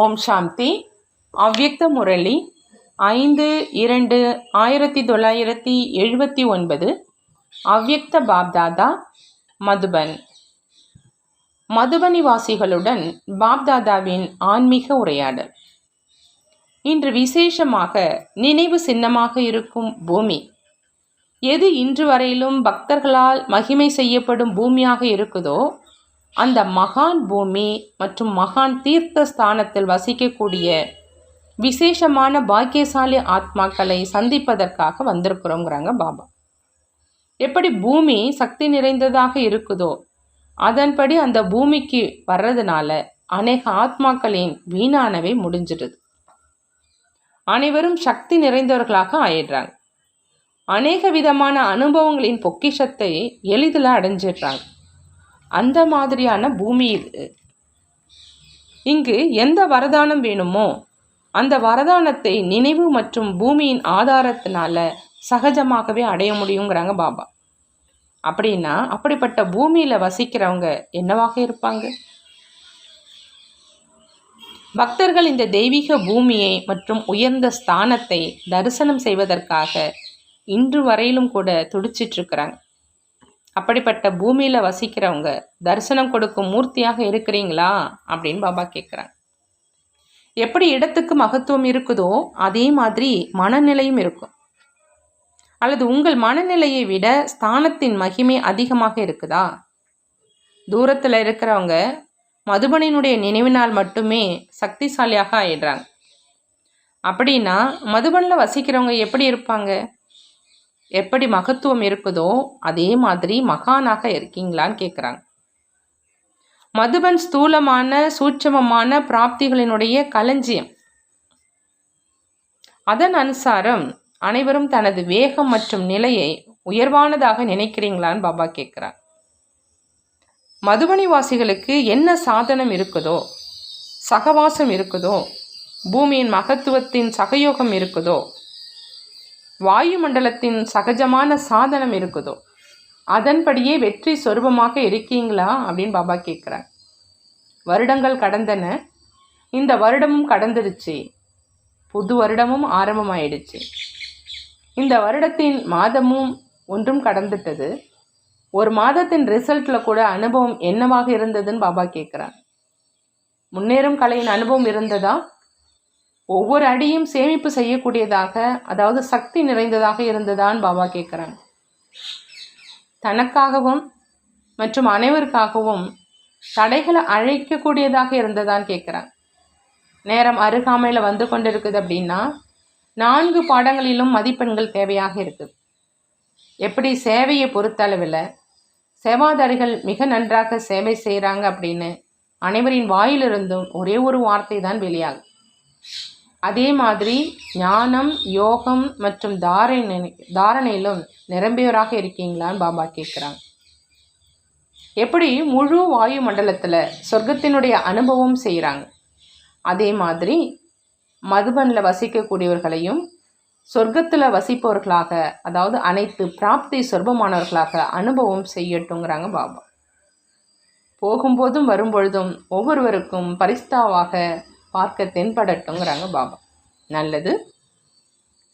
ஓம் சாந்தி. அவ்யக்த முரளி ஐந்து இரண்டு ஆயிரத்தி தொள்ளாயிரத்தி எழுபத்தி ஒன்பது. அவ்யக்த பாப்தாதா மதுபன். மதுபனிவாசிகளுடன் பாப்தாதாவின் ஆன்மீக உரையாடல். இன்று விசேஷமாக நினைவு சின்னமாக இருக்கும் பூமி. எது இன்று வரையிலும் பக்தர்களால் மகிமை செய்யப்படும் பூமியாக இருக்குதோ அந்த மகான் பூமி மற்றும் மகான் தீர்த்த ஸ்தானத்தில் வசிக்கக்கூடிய விசேஷமான பாக்கியசாலி ஆத்மாக்களை சந்திப்பதற்காக வந்திருக்கிறோங்கிறாங்க பாபா. எப்படி பூமி சக்தி நிறைந்ததாக இருக்குதோ அதன்படி அந்த பூமிக்கு வர்றதுனால அநேக ஆத்மாக்களின் வீணானவை முடிஞ்சிடுது. அனைவரும் சக்தி நிறைந்தவர்களாக ஆயிடுறாங்க. அநேக விதமான அனுபவங்களின் பொக்கிஷத்தை எளிதில் அடைஞ்சிடுறாங்க. அந்த மாதிரியான பூமி இது இங்கு எந்த வரதானம் வேணுமோ அந்த வரதானத்தை நினைவு மற்றும் பூமியின் ஆதாரத்தினால சகஜமாகவே அடைய முடியுங்கிறாங்க பாபா. அப்படின்னா அப்படிப்பட்ட பூமியில் வசிக்கிறவங்க என்னவாக இருப்பாங்க? பக்தர்கள் இந்த தெய்வீக பூமியை மற்றும் உயர்ந்த ஸ்தானத்தை தரிசனம் செய்வதற்காக இன்று வரையிலும் கூட துடிச்சிட்ருக்கிறாங்க அப்படிப்பட்ட பூமியில் வசிக்கிறவங்க தரிசனம் கொடுக்கும் மூர்த்தியாக இருக்கிறீங்களா? அப்படின்னு பாபா கேட்குறாங்க எப்படி இடத்துக்கு மகத்துவம் இருக்குதோ அதே மாதிரி மனநிலையும் இருக்கும். அல்லது உங்கள் மனநிலையை விட ஸ்தானத்தின் மகிமை அதிகமாக இருக்குதா? தூரத்தில் இருக்கிறவங்க மதுபனினுடைய நினைவினால் மட்டுமே சக்திசாலியாக ஆயிடுறாங்க. அப்படின்னா மதுபனில் வசிக்கிறவங்க எப்படி இருப்பாங்க? எப்படி மகத்துவம் இருக்குதோ அதே மாதிரி மகானாக இருக்கீங்களான்னு கேட்குறாங்க மதுபன் ஸ்தூலமான சூட்சமமான பிராப்திகளினுடைய களஞ்சியம். அதன் அனுசாரம் அனைவரும் தனது வேகம் மற்றும் நிலையை உயர்வானதாக நினைக்கிறீங்களான்னு பாபா கேட்குறார் மதுபனிவாசிகளுக்கு என்ன சாதனம் இருக்குதோ சகவாசம் இருக்குதோ பூமியின் மகத்துவத்தின் சகயோகம் இருக்குதோ வாயுமண்டலத்தின் சகஜமான சாதனம் இருக்குதோ? அதன்படியே வெற்றி சொருபமாக இருக்கீங்களா அப்படின்னு பாபா கேட்குறார். வருடங்கள் கடந்தன. இந்த வருடமும் கடந்துருச்சு புது வருடமும் ஆரம்பமாயிடுச்சு. இந்த வருடத்தின் மாதமும் ஒன்றும் கடந்துட்டது. ஒரு மாதத்தின் ரிசல்ட்டில் கூட அனுபவம் என்னவாக இருந்ததுன்னு பாபா கேட்குறார். முன்னேறும் கலையின் அனுபவம் இருந்ததா? ஒவ்வொரு அடியும் சேமிப்பு செய்யக்கூடியதாக அதாவது சக்தி நிறைந்ததாக இருந்ததான்னு பாபா கேட்குறாங்க தனக்காகவும் மற்றும் அனைவருக்காகவும் தடைகளை அழைக்கக்கூடியதாக இருந்ததான்னு கேட்குறாங்க நேரம் அருகாமையில் வந்து கொண்டு இருக்குது அப்படின்னா நான்கு பாடங்களிலும் மதிப்பெண்கள் தேவையாக இருக்குது. எப்படி சேவையை பொறுத்தளவில் சேவாதாரிகள் மிக நன்றாக சேவை செய்கிறாங்க அப்படின்னு அனைவரின் வாயிலிருந்தும் ஒரே ஒரு வார்த்தை தான் வெளியாகும் அதே மாதிரி ஞானம் யோகம் மற்றும் தாரணை தாரணையிலும் நிரம்பியவராக இருக்கீங்களான்னு பாபா கேட்குறாங்க எப்படி முழு வாயு மண்டலத்தில் சொர்க்கத்தினுடைய அனுபவம் செய்கிறாங்க அதே மாதிரி மதுபனில் வசிக்கக்கூடியவர்களையும் சொர்க்கத்தில் வசிப்பவர்களாக அதாவது அனைத்து பிராப்தி சொர்பமானவர்களாக அனுபவம் செய்யட்டுங்கிறாங்க பாபா. போகும்போதும் வரும்பொழுதும் ஒவ்வொருவருக்கும் பரிஸ்தாவாக பார்க்க தென்படட்டுங்கிறாங்க பாபா. நல்லது.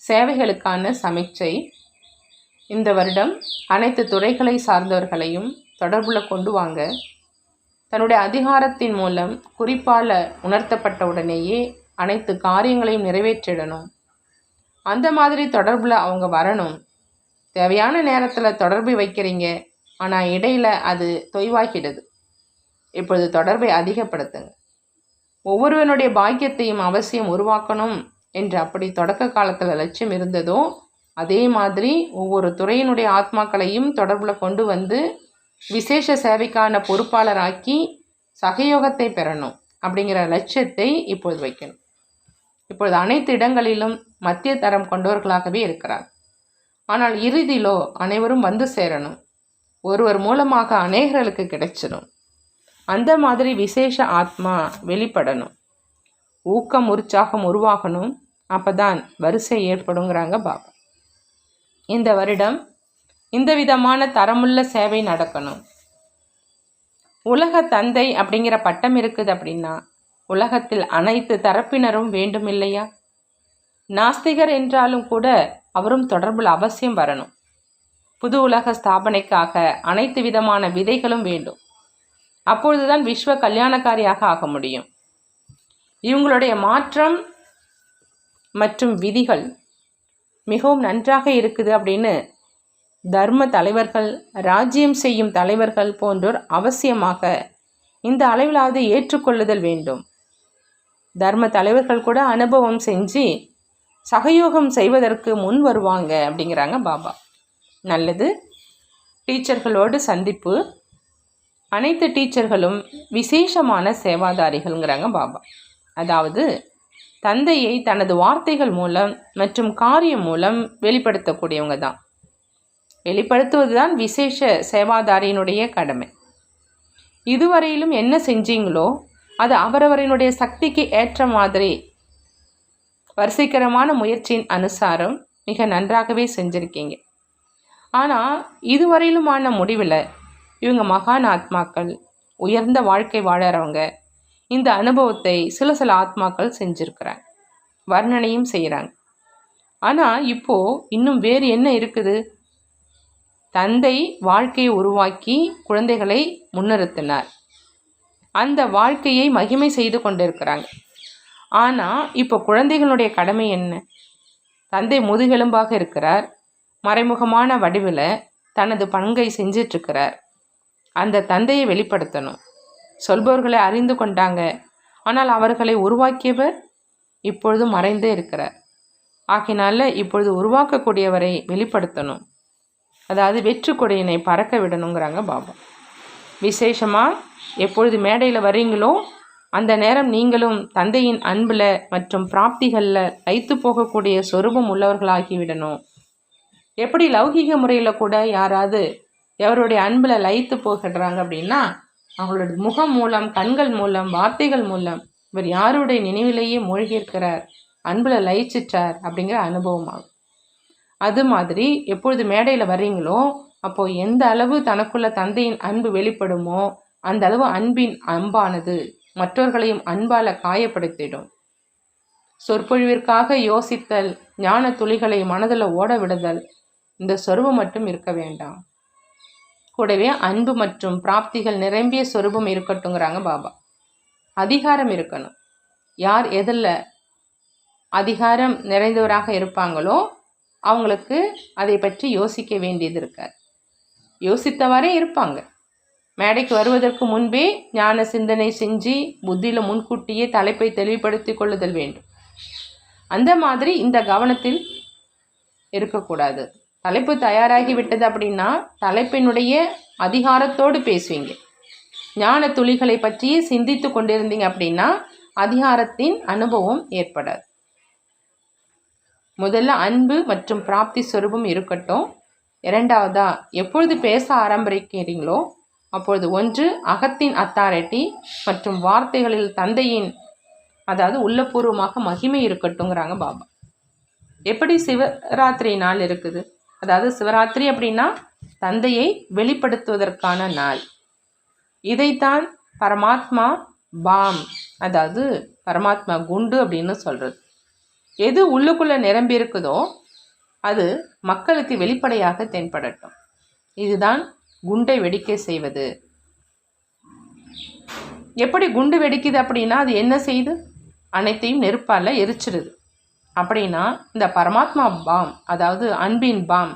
சேவைகளுக்கான சமீட்சை இந்த வருடம் அனைத்து துறைகளை சார்ந்தவர்களையும் தொடர்பில் கொண்டு வாங்க. தன்னுடைய அதிகாரத்தின் மூலம் குறிப்பால் உணர்த்தப்பட்ட உடனேயே அனைத்து காரியங்களையும் நிறைவேற்றிடணும். அந்த மாதிரி தொடர்பில் அவங்க வரணும். தேவையான நேரத்தில் தொடர்பு வைக்கிறீங்க. ஆனால் இடையில் அது தொய்வாகிடுது. இப்பொழுது தொடர்பை அதிகப்படுத்துங்க. ஒவ்வொருவனுடைய பாக்கியத்தையும் அவசியம் உருவாக்கணும் என்று அப்படி தொடக்க காலத்தில் லட்சியம் இருந்ததோ அதே மாதிரி ஒவ்வொரு துறையினுடைய ஆத்மாக்களையும் தொடர்பில் கொண்டு வந்து விசேஷ சேவைக்கான பொறுப்பாளராக்கி சகயோகத்தை பெறணும் அப்படிங்கிற லட்சியத்தை இப்பொழுது வைக்கணும். இப்பொழுது அனைத்து இடங்களிலும் மத்திய தரம் கொண்டவர்களாகவே இருக்கிறார். ஆனால் இறுதியிலோ அனைவரும் வந்து சேரணும். ஒருவர் மூலமாக அநேகர்களுக்கு கிடைச்சிடும் அந்த மாதிரி விசேஷ ஆத்மா வெளிப்படணும். ஊக்கம் உற்சாகம் உருவாகணும். அப்போ தான் வரிசை ஏற்படுங்கிறாங்க பாபா. இந்த வருடம் இந்த விதமான தரமுள்ள சேவை நடக்கணும். உலக தந்தை அப்படிங்கிற பட்டம் இருக்குது அப்படின்னா உலகத்தில் அனைத்து தரப்பினரும் வேண்டும் இல்லையா? நாஸ்திகர் என்றாலும் கூட அவரும் தொடர்பில் அவசியம் வரணும். புது உலக ஸ்தாபனைக்காக அனைத்து விதமான விதைகளும் வேண்டும். அப்பொழுதுதான் விஸ்வ கல்யாணக்காரியாக ஆக முடியும். இவங்களுடைய மாற்றம் மற்றும் விதிகள் மிகவும் நன்றாக இருக்குது அப்படின்னு தர்ம தலைவர்கள் ராஜ்யம் செய்யும் தலைவர்கள் போன்றோர் அவசியமாக இந்த அளவிலாவது ஏற்றுக்கொள்ளுதல் வேண்டும். தர்ம தலைவர்கள் கூட அனுபவம் செஞ்சு சகயோகம் செய்வதற்கு முன் வருவாங்க அப்படிங்கிறாங்க பாபா. நல்லது. டீச்சர்களோடு சந்திப்பு. அனைத்து டீச்சர்களும் விசேஷமான சேவாதாரிகள்ங்கிறாங்க பாபா. அதாவது தந்தையை தனது வார்த்தைகள் மூலம் மற்றும் காரியம் மூலம் வெளிப்படுத்தக்கூடியவங்க தான். வெளிப்படுத்துவது தான் விசேஷ சேவாதாரியினுடைய கடமை. இதுவரையிலும் என்ன செஞ்சீங்களோ அது அவரவரினுடைய சக்திக்கு ஏற்ற மாதிரி வரிசைக்கரமான முயற்சியின் அனுசாரம் மிக நன்றாகவே செஞ்சுருக்கீங்க. ஆனால் இதுவரையிலுமான முடிவில் இவங்க மகான் ஆத்மாக்கள் உயர்ந்த வாழ்க்கை வாழறவங்க. இந்த அனுபவத்தை சில சில ஆத்மாக்கள் செஞ்சுருக்கிறாங்க. வர்ணனையும் செய்கிறாங்க ஆனால் இப்போது இன்னும் வேறு என்ன இருக்குது? தந்தை வாழ்க்கையை உருவாக்கி குழந்தைகளை முன்னிறுத்தினார். அந்த வாழ்க்கையை மகிமை செய்து கொண்டிருக்கிறாங்க. ஆனால் இப்போ குழந்தைகளுடைய கடமை என்ன? தந்தை முதுகெலும்பாக இருக்கிறார். மறைமுகமான வடிவில் தனது பங்கை செஞ்சிட்ருக்கிறார். அந்த தந்தையை வெளிப்படுத்தணும். சொல்பவர்களை அறிந்து கொண்டாங்க. ஆனால் அவர்களை உருவாக்கியவர் இப்பொழுது மறைந்தே இருக்கிறார். ஆகினால இப்பொழுது உருவாக்கக்கூடியவரை வெளிப்படுத்தணும். அதாவது வெற்று கொடியினை பறக்க விடணுங்கிறாங்க பாபா. விசேஷமாக எப்பொழுது மேடையில் வர்றீங்களோ அந்த நேரம் நீங்களும் தந்தையின் அன்பில் மற்றும் பிராப்திகளில் லைத்து போகக்கூடிய சொரூபம் உள்ளவர்களாகிவிடணும் எப்படி லௌகீக முறையில் கூட யாராவது எவருடைய அன்பில் லயித்து போகிடுறாங்க அப்படின்னா அவங்களோட முகம் மூலம் கண்கள் மூலம் வார்த்தைகள் மூலம் இவர் யாருடைய நினைவிலேயே மூழ்கியிருக்கிறார் அன்பில் லயிச்சிட்டார் அப்படிங்கிற அனுபவமாகும். அது மாதிரி எப்பொழுது மேடையில் வர்றீங்களோ அப்போது எந்த அளவு தனக்குள்ள தந்தையின் அன்பு வெளிப்படுமோ அந்த அளவு அன்பின் அன்பானது மற்றவர்களையும் அன்பால் காயப்படுத்திடும். சொற்பொழிவிற்காக யோசித்தல் ஞான துளிகளை மனதில் ஓட விடுதல் இந்த சொருவம் மட்டும் இருக்க வேண்டாம். கூடவே அன்பு மற்றும் பிராப்திகள் நிரம்பிய சொரூபம் இருக்கட்டுங்கிறாங்க பாபா. அதிகாரம் இருக்கணும். யார் எதில் அதிகாரம் நிறைந்தவராக இருப்பாங்களோ அவங்களுக்கு அதை பற்றி யோசிக்க வேண்டியது இருக்கார் யோசித்தவாறே இருப்பாங்க. மேடைக்கு வருவதற்கு முன்பே ஞான சிந்தனை செஞ்சு புத்தியில் முன்கூட்டியே தலைப்பை தெளிவுபடுத்தி கொள்ளுதல் வேண்டும். அந்த மாதிரி இந்த கவனத்தில் இருக்கக்கூடாது. தலைப்பு தயாராகி விட்டது அப்படின்னா தலைப்பினுடைய அதிகாரத்தோடு பேசுவீங்க. ஞான துளிகளை பற்றி சிந்தித்து கொண்டிருந்தீங்க அப்படின்னா அதிகாரத்தின் அனுபவம் ஏற்படாது. முதல்ல அன்பு மற்றும் பிராப்தி சொரூபம் இருக்கட்டும். இரண்டாவதா எப்பொழுது பேச ஆரம்பிக்கிறீங்களோ அப்பொழுது ஒன்று அகத்தின் அத்தாரிட்டி மற்றும் வார்த்தைகளில் தந்தையின் அதாவது உள்ளபூர்வமாக மகிமை இருக்கட்டுங்கிறாங்க பாபா. எப்படி சிவராத்திரி நாள் இருக்குது? அதாவது சிவராத்திரி அப்படின்னா தந்தையை வெளிப்படுத்துவதற்கான நாள். இதைத்தான் பரமாத்மா பாம் அதாவது பரமாத்மா குண்டு அப்படின்னு சொல்கிறது எது உள்ளுக்குள்ளே நிரம்பி இருக்குதோ அது மக்களுக்கு வெளிப்படையாக தென்படட்டும். இதுதான் குண்டை வெடிக்க செய்வது. எப்படி குண்டு வெடிக்குது அப்படின்னா அது என்ன செய்யுது அனைத்தையும் நெருப்பால் எரிச்சிடுது அப்படின்னா இந்த பரமாத்மா பாம் அதாவது அன்பின் பாம்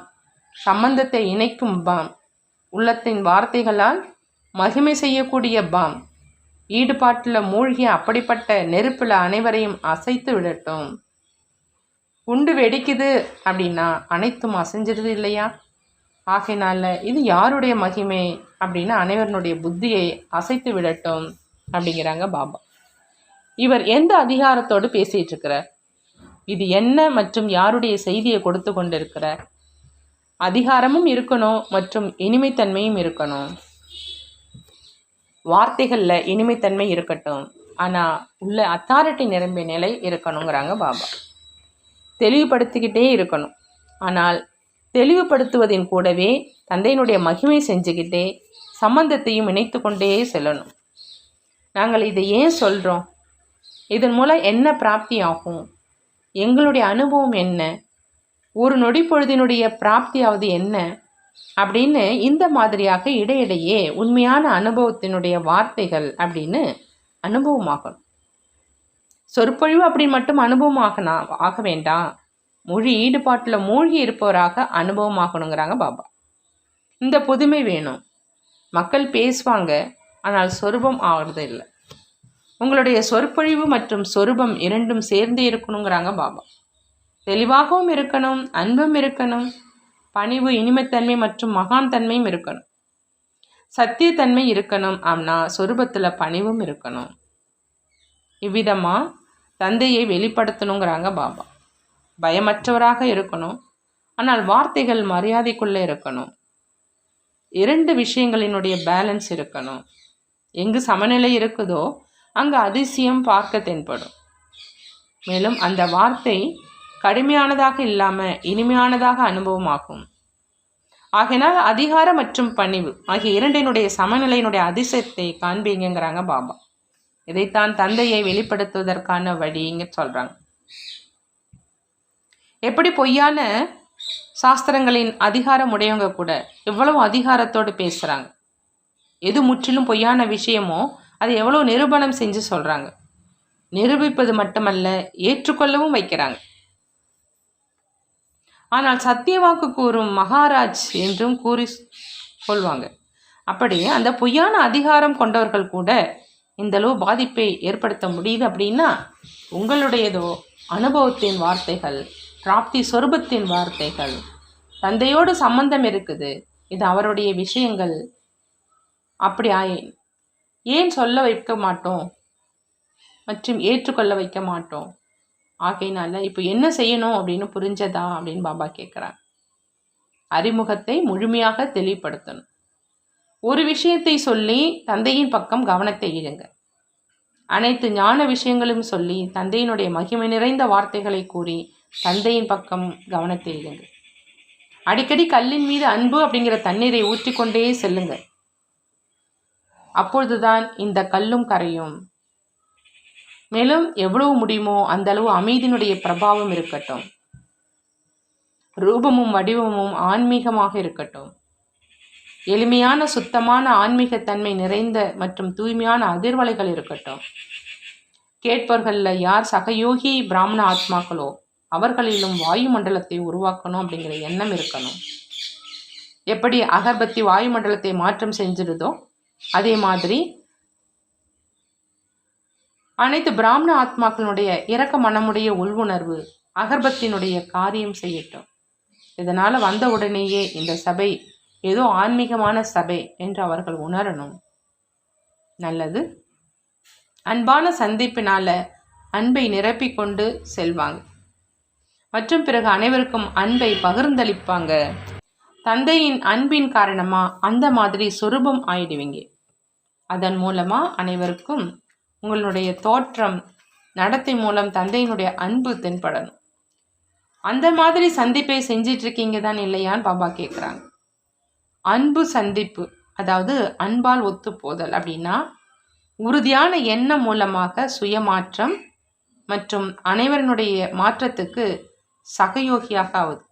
சம்பந்தத்தை இணைக்கும் பாம் உள்ளத்தின் வார்த்தைகளால் மகிமை செய்யக்கூடிய பாம் ஈடுபாட்டில் மூழ்கிய அப்படிப்பட்ட நெருப்பில் அனைவரையும் அசைத்து விடட்டும். குண்டு வெடிக்குது அப்படின்னா அனைத்தும் அசைஞ்சிடுது இல்லையா? ஆகையினால இது யாருடைய மகிமை அப்படின்னு அனைவருடைய புத்தியை அசைத்து விடட்டும் அப்படிங்கிறாங்க பாபா. இவர் எந்த அதிகாரத்தோடு பேசிகிட்டு இருக்கிறார்? இது என்ன மற்றும் யாருடைய செய்தியை கொடுத்து கொண்டிருக்கிற அதிகாரமும் இருக்கணும் மற்றும் இனிமைத்தன்மையும் இருக்கணும். வார்த்தைகளில் இனிமைத்தன்மை இருக்கட்டும். ஆனால் உள்ள அத்தாரிட்டி நிரம்பிய நிலை இருக்கணுங்கிறாங்க பாபா. தெளிவுபடுத்திக்கிட்டே இருக்கணும். ஆனால் தெளிவுபடுத்துவதின் கூடவே தந்தையினுடைய மகிமை செஞ்சுக்கிட்டே சம்பந்தத்தையும் இணைத்து கொண்டே செல்லணும். நாங்கள் இதை ஏன் சொல்கிறோம் இதன் மூலம் என்ன பிராப்தி ஆகும்? எங்களுடைய அனுபவம் என்ன? ஒரு நொடி பொழுதினுடைய பிராப்தியாவது என்ன? அப்படின்னு இந்த மாதிரியாக இடையிடையே உண்மையான அனுபவத்தினுடைய வார்த்தைகள் அப்படின்னு அனுபவமாகணும். சொற்பொழிவு அப்படின்னு மட்டும் அனுபவமாகனா ஆக வேண்டாம். மொழி ஈடுபாட்டில் மூழ்கி இருப்பவராக அனுபவமாகணுங்கிறாங்க பாபா. இந்த புதுமை வேணும். மக்கள் பேசுவாங்க ஆனால் சொருபம் ஆகிறது இல்லை உங்களுடைய சொற்பொழிவு மற்றும் சொரூபம் இரண்டும் சேர்ந்து இருக்கணுங்கிறாங்க பாபா. தெளிவாகவும் இருக்கணும் அன்பும் இருக்கணும் பணிவு இனிமைத்தன்மை மற்றும் மகான் தன்மையும் இருக்கணும். சத்தியத்தன்மை இருக்கணும் ஆம்னா சொரூபத்தில் பணிவும் இருக்கணும். இவ்விதமாக தந்தையை வெளிப்படுத்தணுங்கிறாங்க பாபா. பயமற்றவராக இருக்கணும் ஆனால் வார்த்தைகள் மரியாதைக்குள்ளே இருக்கணும். இரண்டு விஷயங்களினுடைய பேலன்ஸ் இருக்கணும். எங்கு சமநிலை இருக்குதோ அங்கு அதிசயம் பார்க்க தென்படும் மேலும் அந்த வார்த்தை கடுமையானதாக இல்லாமல் இனிமையானதாக அனுபவமாகும். ஆகையினால் அதிகாரம் மற்றும் பணிவு ஆகிய இரண்டினுடைய சமநிலையினுடைய அதிசயத்தை காண்பீங்கிறாங்க பாபா. இதைத்தான் தந்தையை வெளிப்படுத்துவதற்கான வழிங்க சொல்கிறாங்க எப்படி பொய்யான சாஸ்திரங்களின் அதிகாரம் உடையவங்க கூட எவ்வளவு அதிகாரத்தோடு பேசுகிறாங்க எது முற்றிலும் பொய்யான விஷயமோ அதை எவ்வளோ நிரூபணம் செஞ்சு சொல்கிறாங்க நிரூபிப்பது மட்டுமல்ல ஏற்றுக்கொள்ளவும் வைக்கிறாங்க. ஆனால் சத்தியவாக்கு கூறும் மகாராஜ் என்றும் கூறி கொள்வாங்க அப்படி அந்த பொய்யான அதிகாரம் கொண்டவர்கள் கூட இந்தளவு பாதிப்பை ஏற்படுத்த முடியுது அப்படின்னா உங்களுடையதோ அனுபவத்தின் வார்த்தைகள் பிராப்தி சொரூபத்தின் வார்த்தைகள் தந்தையோடு சம்பந்தம் இருக்குது இது அவருடைய விஷயங்கள். அப்படி ஆயேன். ஏன் சொல்ல வைக்க மாட்டோம்? மற்றும் ஏற்றுக்கொள்ள வைக்க மாட்டோம். ஆகையினால இப்போ என்ன செய்யணும் அப்படின்னு புரிஞ்சதா அப்படின்னு பாபா கேட்குறாங்க அறிமுகத்தை முழுமையாக தெளிவுபடுத்தணும். ஒரு விஷயத்தை சொல்லி தந்தையின் பக்கம் கவனத்தை இழுங்க. அனைத்து ஞான விஷயங்களும் சொல்லி தந்தையினுடைய மகிமை நிறைந்த வார்த்தைகளை கூறி தந்தையின் பக்கம் கவனத்தை இழுங்க. அடிக்கடி கல்லின் மீது அன்பு அப்படிங்கிற தண்ணீரை ஊற்றிக்கொண்டே செல்லுங்கள். அப்பொழுதுதான் இந்த கல்லும் கரையும். மேலும் எவ்வளவு முடியுமோ அந்த அளவு அமைதியினுடைய பிரபாவம் இருக்கட்டும். ரூபமும் வடிவமும் ஆன்மீகமாக இருக்கட்டும். எளிமையான சுத்தமான ஆன்மீகத்தன்மை நிறைந்த மற்றும் தூய்மையான அதிர்வலைகள் இருக்கட்டும். கேட்பவர்களில் யார் சகயோகி பிராமண ஆத்மாக்களோ அவர்களிலும் வாயுமண்டலத்தை உருவாக்கணும் அப்படிங்கிற எண்ணம் இருக்கணும். எப்படி அகர்பத்தி வாயுமண்டலத்தை மாற்றம் செஞ்சிருதோ அதே மாதிரி அனைத்து பிராமண ஆத்மாக்களுடைய இறக்க மனமுடைய உள்வுணர்வு அகர்பத்தினுடைய காரியம் செய்யட்டும். இதனால் வந்த உடனேயே இந்த சபை ஏதோ ஆன்மீகமான சபை என்று அவர்கள் உணரணும். நல்லது. அன்பான சந்திப்பினால அன்பை நிரப்பிக்கொண்டு செல்வாங்க. மற்றும் பிறகு அனைவருக்கும் அன்பை பகிர்ந்தளிப்பாங்க. தந்தையின் அன்பின் காரணமா அந்த மாதிரி சொரூபம் ஆயிடுவீங்க. அதன் மூலமா அனைவருக்கும் உங்களுடைய தோற்றம் நடத்தை மூலம் தந்தையினுடைய அன்பு தென்படணும். அந்த மாதிரி சந்திப்பை செஞ்சிட்ருக்கீங்க தான் இல்லையான்னு பாபா கேட்குறாங்க அன்பு சந்திப்பு அதாவது அன்பால் ஒத்து போதல் அப்படின்னா உறுதியான எண்ணம் மூலமாக சுயமாற்றம் மற்றும் அனைவருடைய மாற்றத்துக்கு சகயோகியாக ஆகுது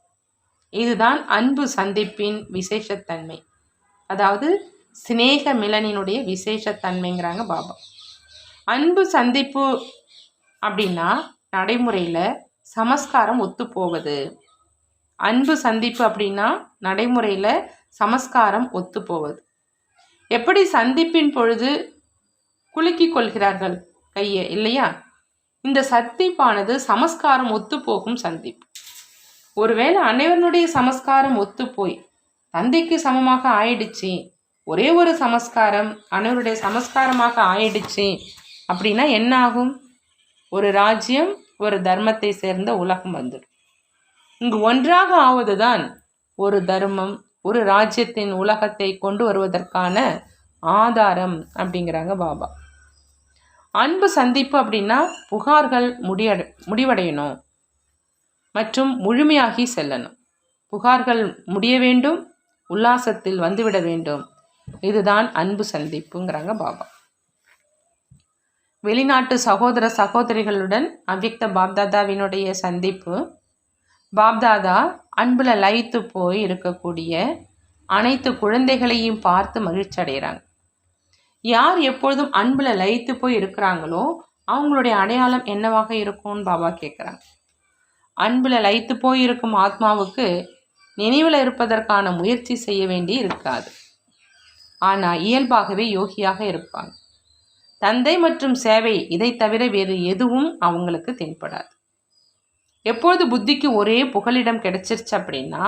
இதுதான் அன்பு சந்திப்பின் விசேஷத்தன்மை. அதாவது சிநேக மிலனினுடைய விசேஷத்தன்மைங்கிறாங்க பாபா. அன்பு சந்திப்பு அப்படின்னா நடைமுறையில் சமஸ்காரம் ஒத்து போவது அன்பு சந்திப்பு அப்படின்னா நடைமுறையில் சமஸ்காரம் ஒத்து போவது எப்படி சந்திப்பின் பொழுது குலுக்கிக் கொள்கிறார்கள்? கையை இல்லையா? இந்த சந்திப்பானது சமஸ்காரம் ஒத்து போகும் சந்திப்பு. ஒருவேளை அனைவருடைய சமஸ்காரம் ஒத்துப்போய் தந்தைக்கு சமமாக ஆயிடுச்சு ஒரே ஒரு சமஸ்காரம் அனைவருடைய சமஸ்காரமாக ஆயிடுச்சு அப்படின்னா என்ன ஆகும் ஒரு ராஜ்யம் ஒரு தர்மத்தை சேர்ந்த உலகம் வந்துடும். இங்கு ஒன்றாக ஆவதுதான் ஒரு தர்மம் ஒரு ராஜ்யத்தின் உலகத்தை கொண்டு வருவதற்கான ஆதாரம் அப்படிங்கிறாங்க பாபா. அன்பு சந்திப்பு அப்படின்னா புகார்கள் முடிய முடிவடையணும். மற்றும் முழுமையாகி செல்லணும். புகார்கள் முடிய வேண்டும் உல்லாசத்தில் வந்துவிட வேண்டும். இதுதான் அன்பு சந்திப்புங்கிறாங்க பாபா. வெளிநாட்டு சகோதர சகோதரிகளுடன் அவ்யக்த பாப்தாதாவினுடைய சந்திப்பு பாப்தாதா அன்பில் லயித்து போய் இருக்கக்கூடிய அனைத்து குழந்தைகளையும் பார்த்து மகிழ்ச்சி அடைகிறாங்க யார் எப்பொழுதும் அன்பில் லயித்து போய் இருக்கிறாங்களோ அவங்களுடைய அடையாளம் என்னவாக இருக்கும்னு பாபா கேட்குறாங்க அன்பில் லயித்து போய் இருக்கும் ஆத்மாவுக்கு நினைவில் இருப்பதற்கான முயற்சி செய்ய வேண்டி இருக்காது. ஆனால் இயல்பாகவே யோகியாக இருப்பாங்க தந்தை மற்றும் சேவை இதை தவிர வேறு எதுவும் அவங்களுக்கு தென்படாது. எப்பொழுது புத்திக்கு ஒரே புகலிடம் கிடைச்சிருச்சு அப்படின்னா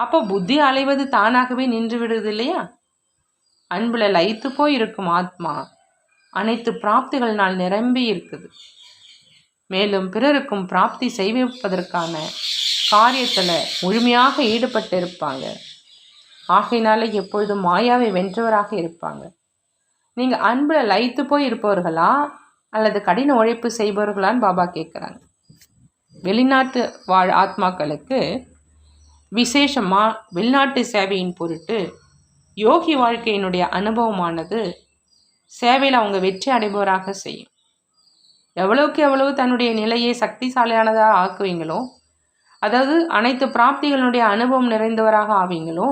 அப்போ புத்தி அலைவது தானாகவே நின்று விடுது இல்லையா? அன்புல லயித்து போய் இருக்கும் ஆத்மா அனைத்து பிராப்திகளினால் நிரம்பி இருக்குது. மேலும் பிறருக்கும் பிராப்தி செய்விப்பதற்கான காரியத்தில் முழுமையாக ஈடுபட்டு இருப்பாங்க ஆகையினால எப்பொழுதும் மாயாவை வென்றவராக இருப்பாங்க. நீங்கள் அன்பில் லயித்து போய் இருப்பவர்களா? அல்லது கடின உழைப்பு செய்பவர்களான்னு பாபா கேட்குறாங்க வெளிநாட்டு வாழ் ஆத்மாக்களுக்கு விசேஷமாக வெளிநாட்டு சேவையின் பொருட்டு யோகி வாழ்க்கையினுடைய அனுபவமானது சேவையில் அவங்க வெற்றி அடைபவராக செய்யும். எவ்வளவுக்கு எவ்வளவு தன்னுடைய நிலையை சக்திசாலியானதாக ஆக்குவீங்களோ அதாவது அனைத்து பிராப்திகளுடைய அனுபவம் நிறைந்தவராக ஆவீங்களோ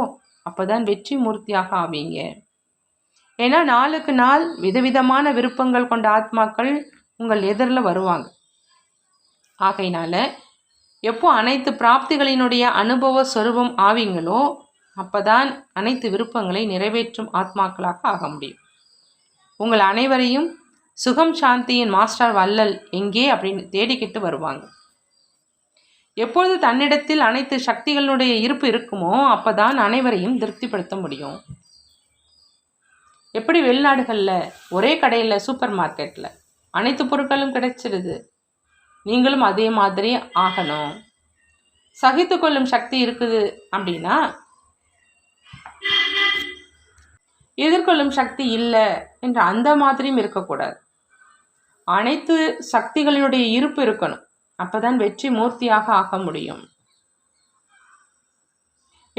அப்போ தான் வெற்றி மூர்த்தியாக ஆவீங்க. ஏன்னா நாளுக்கு நாள் விதவிதமான விருப்பங்கள் கொண்ட ஆத்மாக்கள் உங்கள் எதிரில் வருவாங்க. ஆகையினால எப்போ அனைத்து பிராப்திகளினுடைய அனுபவ சொரூபம் ஆவீங்களோ அப்போதான் அனைத்து விருப்பங்களை நிறைவேற்றும் ஆத்மாக்களாக ஆக முடியும். உங்கள் அனைவரையும் சுகம் சாந்தியின் மாஸ்டர் வல்லல் எங்கே அப்படின்னு தேடிக்கிட்டு வருவாங்க. எப்பொழுது தன்னிடத்தில் அனைத்து சக்திகளுடைய இருப்பு இருக்குமோ அப்போதான் அனைவரையும் திருப்திப்படுத்த முடியும். எப்படி வெளிநாடுகளில் ஒரே கடையில் சூப்பர் மார்க்கெட்டில் அனைத்து பொருட்களும் கிடைச்சிருது. நீங்களும் அதே மாதிரி ஆகணும். சகித்து கொள்ளும் சக்தி இருக்குது அப்படின்னா எதிர்கொள்ளும் சக்தி இல்லை என்ற அந்த மாதிரியும் இருக்கக்கூடாது. அனைத்து சக்திகளினுடைய இருப்பு இருக்கணும். அப்பதான் வெற்றி மூர்த்தியாக ஆக முடியும்.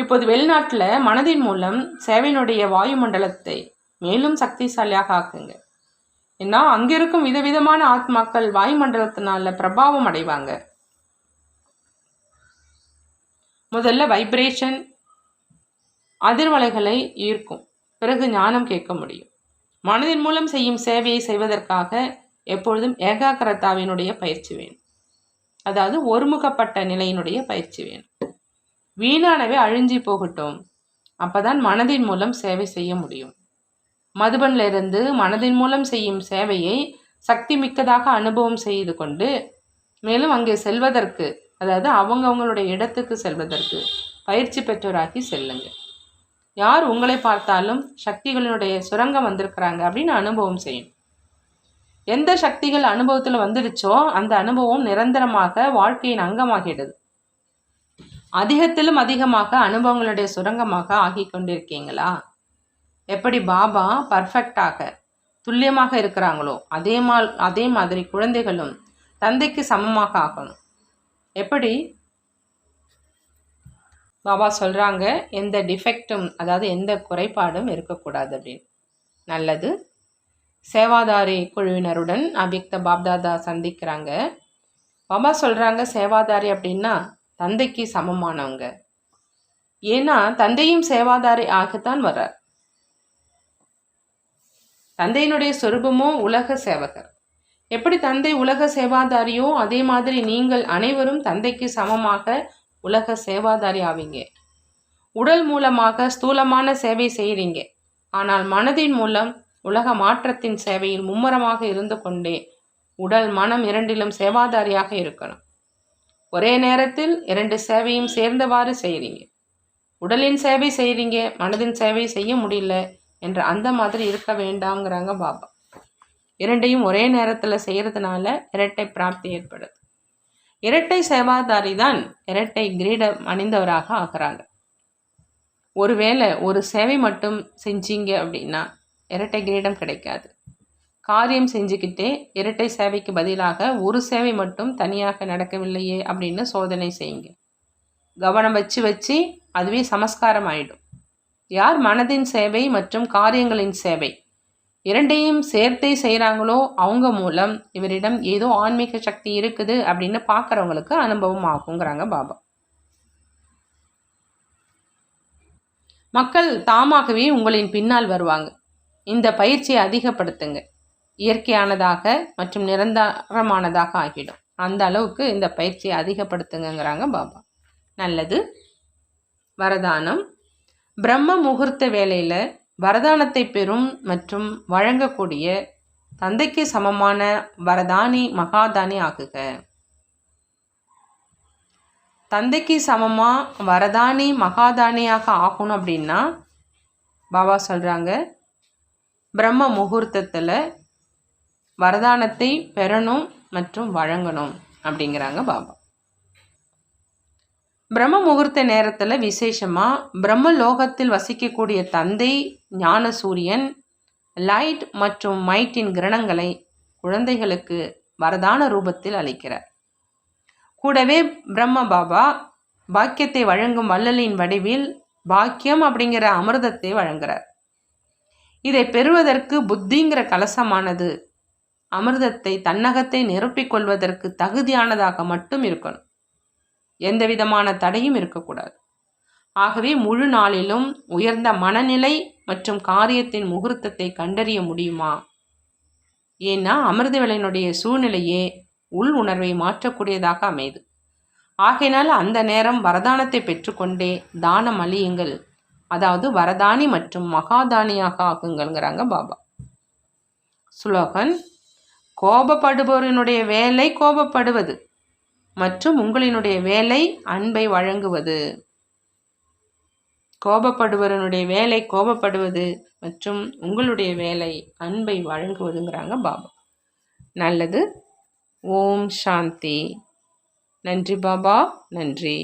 இப்போது வெளிநாட்டில் மனதின் மூலம் சேவையினுடைய வாயுமண்டலத்தை மேலும் சக்திசாலியாக ஆக்குங்க. ஏன்னா அங்கே இருக்கும் விதவிதமான ஆத்மாக்கள் வாயுமண்டலத்தினால பிரபாவம் அடைவாங்க. முதல்ல வைப்ரேஷன் அதிர்வலைகளை ஈர்க்கும். பிறகு ஞானம் கேட்க முடியும். மனதின் மூலம் செய்யும் சேவையை செய்வதற்காக எப்பொழுதும் ஏகாகிரதாவினுடைய பயிற்சி வேணும். அதாவது ஒருமுகப்பட்ட நிலையினுடைய பயிற்சி வேணும். வீணானவே அழிஞ்சி போகட்டும். அப்பதான் மனதின் மூலம் சேவை செய்ய முடியும். மதுபனில் இருந்து மனதின் மூலம் செய்யும் சேவையை சக்தி மிக்கதாக அனுபவம் செய்து கொண்டு மேலும் அங்கே செல்வதற்கு அதாவது அவங்கவுங்களுடைய இடத்துக்கு செல்வதற்கு பயிற்சி பெற்றோராகி செல்லுங்க. யார் உங்களை பார்த்தாலும் சக்திகளினுடைய சுரங்கம் வந்திருக்கிறாங்க அப்படின்னு அனுபவம் செய்யும் எந்த சக்திகள் அனுபவத்தில் வந்துடுச்சோ அந்த அனுபவம் நிரந்தரமாக வாழ்க்கையின் அங்கமாகிடுது. அதிகத்திலும் அதிகமாக அனுபவங்களுடைய சுரங்கமாக ஆகி கொண்டிருக்கீங்களா? எப்படி பாபா பர்ஃபெக்டாக துல்லியமாக இருக்கிறாங்களோ அதே மா அதே மாதிரி குழந்தைகளும் தந்தைக்கு சமமாக ஆகணும். எப்படி? பாபா சொல்கிறாங்க எந்த டிஃபெக்டும் அதாவது எந்த குறைபாடும் இருக்கக்கூடாது அப்படின்னு. நல்லது. சேவாதாரி குழுவினருடன் அபிக்த பாப்தாதா சந்திக்கிறாங்க. பாபா சொல்கிறாங்க சேவாதாரி அப்படின்னா தந்தைக்கு சமமானவங்க. ஏன்னா தந்தையும் சேவாதாரி ஆகத்தான் வர்றார். தந்தையினுடைய சொரூபமும் உலக சேவகர். எப்படி தந்தை உலக சேவாதாரியோ அதே மாதிரி நீங்கள் அனைவரும் தந்தைக்கு சமமாக உலக சேவாதாரி ஆவீங்க. உடல் மூலமாக ஸ்தூலமான சேவை செய்கிறீங்க ஆனால் மனதின் மூலம் உலக மாற்றத்தின் சேவையில் மும்முரமாக இருந்து கொண்டே உடல் மனம் இரண்டிலும் சேவாதாரியாக இருக்கணும். ஒரே நேரத்தில் இரண்டு சேவையும் சேர்ந்தவாறு செய்கிறீங்க உடலின் சேவை செய்கிறீங்க மனதின் சேவை செய்ய முடியல என்ற அந்த மாதிரி இருக்க வேண்டாங்கிறாங்க பாபா. இரண்டையும் ஒரே நேரத்தில் செய்கிறதுனால இரட்டை பிராப்தி ஏற்படுது. இரட்டை சேவாதாரி தான் இரட்டை கிரீடம் அணிந்தவராக ஆகிறாங்க. ஒருவேளை ஒரு சேவை மட்டும் செஞ்சீங்க அப்படின்னா இரட்டை கிரீடம் கிடைக்காது. காரியம் செஞ்சுக்கிட்டே இரட்டை சேவைக்கு பதிலாக ஒரு சேவை மட்டும் தனியாக நடக்கவில்லையே அப்படின்னு சோதனை செய்யுங்க. கவனம் வச்சு வச்சு அதுவே சமஸ்காரம் ஆயிடும். யார் மனதின் சேவை மற்றும் காரியங்களின் சேவை? இரண்டையும் சேர்த்தே செய்கிறாங்களோ அவங்க மூலம் இவரிடம் ஏதோ ஆன்மீக சக்தி இருக்குது அப்படின்னு பார்க்குறவங்களுக்கு அனுபவம் ஆகுங்கிறாங்க பாபா. மக்கள் தாமாகவே உங்களின் பின்னால் வருவாங்க. இந்த பயிற்சியை அதிகப்படுத்துங்க. இயற்கையானதாக மற்றும் நிரந்தரமானதாக ஆகிடும். அந்த அளவுக்கு இந்த பயிற்சியை அதிகப்படுத்துங்கிறாங்க பாபா. நல்லது. வரதானம். பிரம்ம முகூர்த்த வேலையில் வரதானத்தை பெறும் மற்றும் வழங்கக்கூடிய தந்தைக்கு சமமான வரதானி மகாதானி ஆகுக. தந்தைக்கு சமமாக வரதானி மகாதானியாக ஆகணும் அப்படின்னா பாபா சொல்கிறாங்க பிரம்ம முகூர்த்தத்தில் வரதானத்தை பெறணும் மற்றும் வழங்கணும் அப்படிங்கிறாங்க பாபா. பிரம்ம முகூர்த்த நேரத்தில் விசேஷமாக பிரம்ம லோகத்தில் வசிக்கக்கூடிய தந்தை ஞான சூரியன் லைட் மற்றும் மைட்டின் கிரணங்களை குழந்தைகளுக்கு வரதான ரூபத்தில் அளிக்கிறார். கூடவே பிரம்ம பாபா பாக்கியத்தை வழங்கும் வள்ளலின் வடிவில் பாக்கியம் அப்படிங்கிற அமிர்தத்தை வழங்குகிறார் இதை பெறுவதற்கு புத்திங்கிற கலசமானது. அமிர்தத்தை தன்னகத்தை நிரப்பிக் கொள்வதற்கு தகுதியானதாக மட்டும் இருக்கணும். எந்த விதமான தடையும் இருக்கக்கூடாது. ஆகவே முழு நாளிலும் உயர்ந்த மனநிலை மற்றும் காரியத்தின் முகூர்த்தத்தை கண்டறிய முடியுமா? ஏன்னா அமிர்தவேலனுடைய சூழ்நிலையே உள் உணர்வை மாற்றக்கூடியதாக அமையுது ஆகையினால் அந்த நேரம் வரதானத்தை பெற்றுக்கொண்டே தானம் அழியுங்கள். அதாவது வரதானி மற்றும் மகாதானியாக ஆகுங்கள்ங்கிறாங்க பாபா. சுலோகன் கோபப்படுபவரினுடைய வேலை கோபப்படுவது மற்றும் உங்களினுடைய வேலை அன்பை வழங்குவது. கோபப்படுவரனுடைய வேலை கோபப்படுவது மற்றும் உங்களுடைய வேலை அன்பை வழங்குவதுங்கிறாங்க பாபா. நல்லது. ஓம் சாந்தி. நன்றி பாபா. நன்றி.